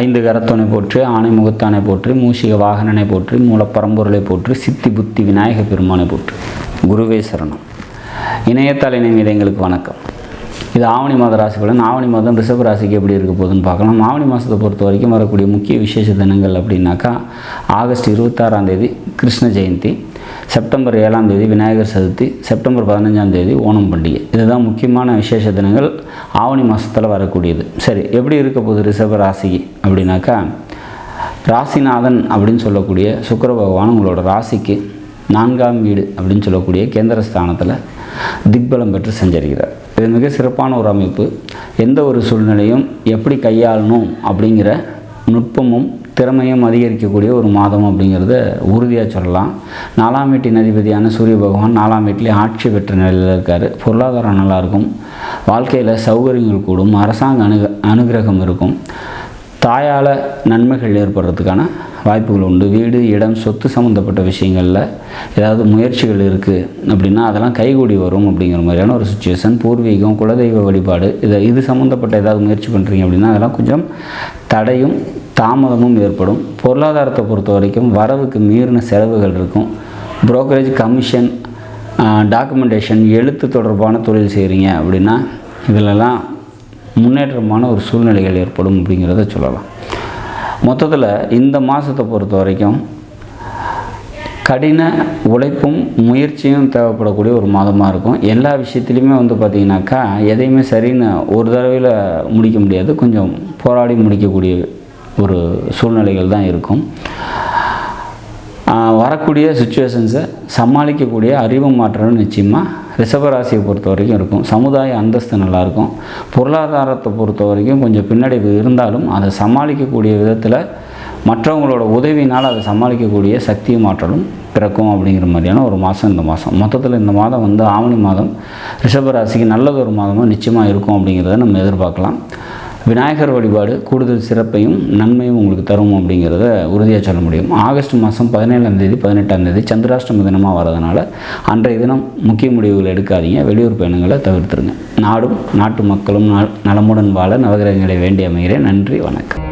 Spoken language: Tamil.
ஐந்து கரத்தனை போற்றி ஆணை முகத்தானை போற்றி மூஷிக வாகனனை போற்றி மூலப்பரம்பொருளை போற்றி சித்தி புத்தி விநாயக பெருமானை போற்றி. குருவே சரணம். இணையத்தால் இணைமீது எங்களுக்கு வணக்கம். இது ஆவணி மாத ராசி பலன் ஆவணி மாதம் ரிஷப ராசிக்கு எப்படி இருக்க போகுதுன்னு பார்க்கலாம். ஆவணி மாதத்தை பொறுத்த வரைக்கும் வரக்கூடிய முக்கிய விசேஷ தினங்கள் அப்படின்னாக்கா ஆகஸ்ட் இருபத்தாறாம் தேதி கிருஷ்ண ஜெயந்தி செப்டம்பர் ஏழாம் தேதி விநாயகர் சதுர்த்தி செப்டம்பர் பதினஞ்சாம் தேதி ஓணம் பண்டிகை. இதுதான் முக்கியமான விசேஷ தினங்கள் ஆவணி மாதத்தில் வரக்கூடியது. சரி எப்படி இருக்க போகுது ரிஷப ராசி அப்படின்னாக்கா ராசிநாதன் அப்படின்னு சொல்லக்கூடிய சுக்கர பகவான் உங்களோட ராசிக்கு நான்காம் வீடு அப்படின்னு சொல்லக்கூடிய கேந்திர ஸ்தானத்தில் திக்பலம் பெற்று செஞ்சிருக்கிறார். இது மிக சிறப்பான ஒரு அமைப்பு. எந்த ஒரு சூழ்நிலையும் எப்படி கையாளணும் அப்படிங்கிற நுட்பமும் திறமையும் அதிகரிக்கக்கூடிய ஒரு மாதம் அப்படிங்கிறத உறுதியாக சொல்லலாம். நாலாம் வீட்டின் அதிபதியான சூரிய பகவான் நாலாம் வீட்டிலே ஆட்சி பெற்ற நிலையில் இருக்கார். பொருளாதாரம் நல்லாயிருக்கும் வாழ்க்கையில் சௌகரியங்கள் கூடும். அரசாங்க அனுக அனுகிரகம் இருக்கும். தாயால் நன்மைகள் ஏற்படுறதுக்கான வாய்ப்புகள் உண்டு. வீடு இடம் சொத்து சம்மந்தப்பட்ட விஷயங்களில் ஏதாவது முயற்சிகள் இருக்குது அப்படின்னா அதெல்லாம் கைகூடி வரும் அப்படிங்கிற மாதிரியான ஒரு சுச்சுவேஷன் பூர்வீகம் குலதெய்வ வழிபாடு இதை இது சம்மந்தப்பட்ட ஏதாவது முயற்சி பண்ணுறீங்க அப்படின்னா அதெல்லாம் கொஞ்சம் தடையும் தாமதமும் ஏற்படும். பொருளாதாரத்தை பொறுத்த வரைக்கும் வரவுக்கு மீறின செலவுகள் இருக்கும். புரோக்கரேஜ் கமிஷன் டாக்குமெண்டேஷன் எழுத்து தொடர்பான தொழில் செய்கிறீங்க அப்படின்னா இதிலெல்லாம் முன்னேற்றமான ஒரு சூழ்நிலைகள் ஏற்படும் அப்படிங்கிறத சொல்லலாம். மொத்தத்தில் இந்த மாதத்தை பொறுத்த வரைக்கும் கடின உழைப்பும் முயற்சியும் தேவைப்படக்கூடிய ஒரு மாதமாக இருக்கும். எல்லா விஷயத்துலையுமே வந்து பார்த்திங்கனாக்கா எதையுமே சரின்னு ஒரு தடவையில் முடிக்க முடியாது. கொஞ்சம் போராடி முடிக்கக்கூடிய ஒரு சூழ்நிலைகள் தான் இருக்கும். வரக்கூடிய சுச்சுவேஷன்ஸை சமாளிக்கக்கூடிய அறிவு மாற்றம் நிச்சயமாக ரிஷபராசியை பொறுத்த வரைக்கும் இருக்கும். சமுதாய அந்தஸ்து நல்லாயிருக்கும். பொருளாதாரத்தை பொறுத்த வரைக்கும் கொஞ்சம் பின்னடைவு இருந்தாலும் அதை சமாளிக்கக்கூடிய விதத்தில் மற்றவங்களோட உதவினால் அதை சமாளிக்கக்கூடிய சக்தியும் மாற்றலும் பிறக்கும் அப்படிங்கிற மாதிரியான ஒரு மாதம் இந்த மாதம் மொத்தத்தில் இந்த மாதம் வந்து ஆவணி மாதம் ரிஷபராசிக்கு நல்லது ஒரு மாதமாக நிச்சயமாக இருக்கும் அப்படிங்கிறத நம்ம எதிர்பார்க்கலாம். விநாயகர் வழிபாடு கூடுதல் சிறப்பையும் நன்மையும் உங்களுக்கு தரும் அப்படிங்கிறத உறுதியாக சொல்ல முடியும். ஆகஸ்ட் மாதம் பதினேழாம் தேதி பதினெட்டாம் தேதி சந்திராஷ்டம தினமாக வரதுனால அன்றைய தினம் முக்கிய முடிவுகள் எடுக்காதீங்க. வெளியூர் பயணங்களை தவிர்த்துருங்க. நாடும் நாட்டு மக்களும் நலமுடன் வாழ நவகிரகங்களை வேண்டி அமைகிறேன். நன்றி வணக்கம்.